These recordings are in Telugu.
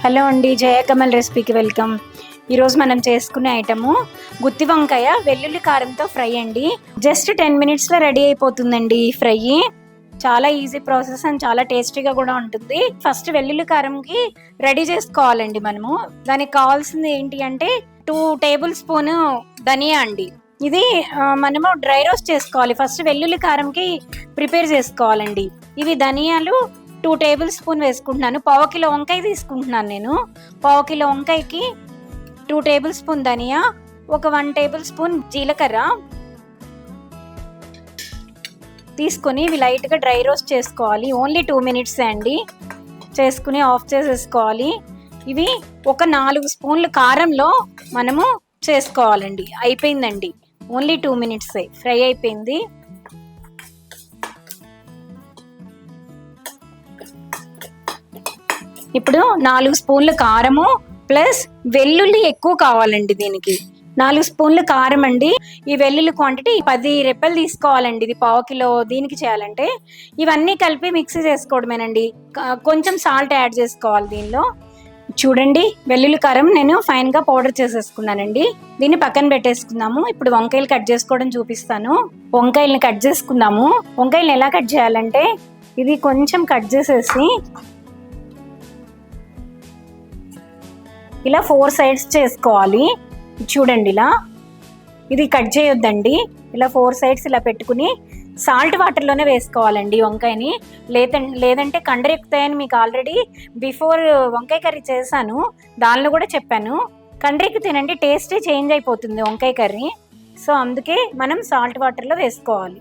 హలో అండి జయకమల్ రెసిపీకి వెల్కమ్. ఈరోజు మనం చేసుకునే ఐటము గుత్తి వంకాయ వెల్లుల్లి కారంతో ఫ్రై అండి. జస్ట్ టెన్ మినిట్స్లో రెడీ అయిపోతుందండి ఈ ఫ్రై. చాలా ఈజీ ప్రాసెస్ అండ్ చాలా టేస్టీగా కూడా ఉంటుంది. ఫస్ట్ వెల్లుల్లి కారంకి రెడీ చేసుకోవాలండి మనము. దానికి కావాల్సింది ఏంటి అంటే టూ టేబుల్ స్పూన్ ధనియా అండి. ఇది మనము డ్రై రోస్ట్ చేసుకోవాలి. ఫస్ట్ వెల్లుల్లి కారంకి ప్రిపేర్ చేసుకోవాలండి. ఇవి ధనియాలు టూ టేబుల్ స్పూన్ వేసుకుంటున్నాను. పావు కిలో వంకాయ తీసుకుంటున్నాను నేను. పావు కిలో వంకాయకి టూ టేబుల్ స్పూన్ ధనియా ఒక వన్ టేబుల్ స్పూన్ జీలకర్ర తీసుకొని ఇవి లైట్గా డ్రై రోస్ట్ చేసుకోవాలి. ఓన్లీ టూ మినిట్స్ అండి. చేసుకుని ఆఫ్ చేసేసుకోవాలి. ఇవి ఒక నాలుగు స్పూన్లు కారంలో మనము చేసుకోవాలండి. అయిపోయిందండి. Only two minutes. ఫ్రై అయిపోయింది. ఇప్పుడు నాలుగు స్పూన్లు కారము ప్లస్ వెల్లుల్లి ఎక్కువ కావాలండి దీనికి. నాలుగు స్పూన్లు కారం అండి. ఈ వెల్లుల్లి క్వాంటిటీ పది రెప్పలు తీసుకోవాలండి. ఇది పావు కిలో దీనికి చేయాలంటే. ఇవన్నీ కలిపి మిక్సీ చేసుకోవడమేనండి. కొంచెం సాల్ట్ యాడ్ చేసుకోవాలి దీనిలో. చూడండి వెల్లుల్లి కారం నేను ఫైన్గా పౌడర్ చేసేసుకున్నానండి. దీన్ని పక్కన పెట్టేసుకుందాము. ఇప్పుడు వంకాయలు కట్ చేసుకోవడం చూపిస్తాను. వంకాయల్ని కట్ చేసుకుందాము. వంకాయలు ఎలా కట్ చేయాలంటే ఇది కొంచెం కట్ చేసేసి ఇలా ఫోర్ సైడ్స్ చేసుకోవాలి. చూడండి ఇలా. ఇది కట్ చేయొద్దండి. ఇలా ఫోర్ సైడ్స్ ఇలా పెట్టుకుని సాల్ట్ వాటర్లోనే వేసుకోవాలండి వంకాయని. లేద లేదంటే కండరెక్కుతాయని మీకు ఆల్రెడీ బిఫోర్ వంకాయ కర్రీ చేశాను. దానిలో కూడా చెప్పాను. కండ్రికి తినండి టేస్టే చేంజ్ అయిపోతుంది వంకాయ కర్రీ. సో అందుకే మనం సాల్ట్ వాటర్లో వేసుకోవాలి.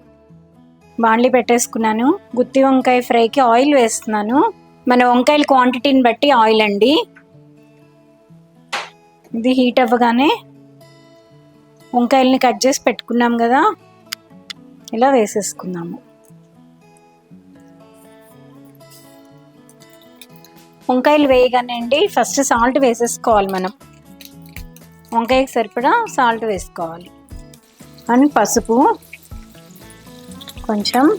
బాండ్లీ పెట్టేసుకున్నాను. గుత్తి వంకాయ ఫ్రైకి ఆయిల్ వేస్తున్నాను. మన వంకాయల క్వాంటిటీని బట్టి ఆయిల్ అండి. ఇది హీట్ అవ్వగానే వంకాయల్ని కట్ చేసి పెట్టుకున్నాం కదా ఇలా వేసేసుకుందాము. వంకాయలు వేయగానే అండి ఫస్ట్ సాల్ట్ వేసేసుకోవాలి మనం. వంకాయకి సరిపడా సాల్ట్ వేసుకోవాలి. అండ్ పసుపు కొంచెం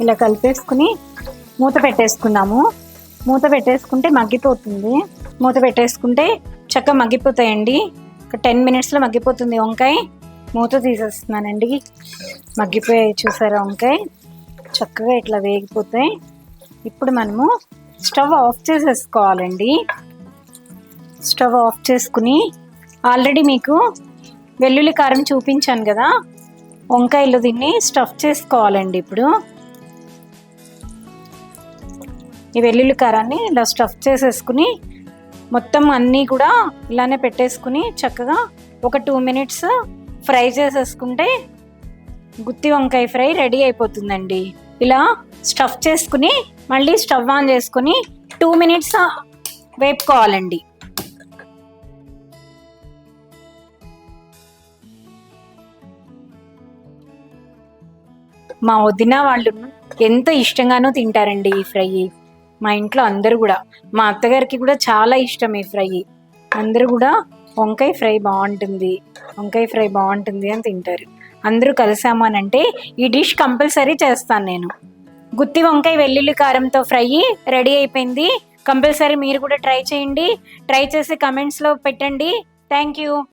ఇలా కలిపేసుకుని మూత పెట్టేసుకున్నాము మూత పెట్టేసుకుంటే మగ్గిపోతుంది. మూత పెట్టేసుకుంటే చక్కగా మగ్గిపోతాయండి. ఒక టెన్ మినిట్స్లో మగ్గిపోతుంది వంకాయ. మూత తీసేస్తున్నానండి. మగ్గిపోయాయి చూసారా వంకాయ? చక్కగా ఇట్లా వేగిపోతాయి. ఇప్పుడు మనము స్టవ్ ఆఫ్ చేసేసుకోవాలండి. స్టవ్ ఆఫ్ చేసుకుని ఆల్రెడీ మీకు వెల్లుల్లి కారం చూపించాను కదా. వంకాయలు దీన్ని స్టఫ్ చేసుకోవాలండి ఇప్పుడు. ఈ వెల్లుల్లి కారాన్ని ఇలా స్టఫ్ చేసేసుకుని మొత్తం అన్నీ కూడా ఇలానే పెట్టేసుకుని చక్కగా ఒక టూ మినిట్స్ ఫ్రై చేసేసుకుంటే గుత్తి వంకాయ ఫ్రై రెడీ అయిపోతుందండి. ఇలా స్టఫ్ చేసుకుని మళ్ళీ స్టవ్ ఆన్ చేసుకుని టూ మినిట్స్ వేపుకోవాలండి. మా వదిన వాళ్ళు ఎంతో ఇష్టంగానూ తింటారండి ఈ ఫ్రై. మా ఇంట్లో అందరూ కూడా. మా అత్తగారికి కూడా చాలా ఇష్టం ఈ ఫ్రై. అందరూ కూడా వంకాయ ఫ్రై బాగుంటుంది వంకాయ ఫ్రై బాగుంటుంది అని తింటారు. అందరూ కలిసాము అని అంటే ఈ డిష్ కంపల్సరీ చేస్తాను నేను. గుత్తి వంకాయ వెల్లుల్లి కారంతో ఫ్రై రెడీ అయిపోయింది. కంపల్సరీ మీరు కూడా ట్రై చేయండి. ట్రై చేసి కమెంట్స్లో పెట్టండి. Thank you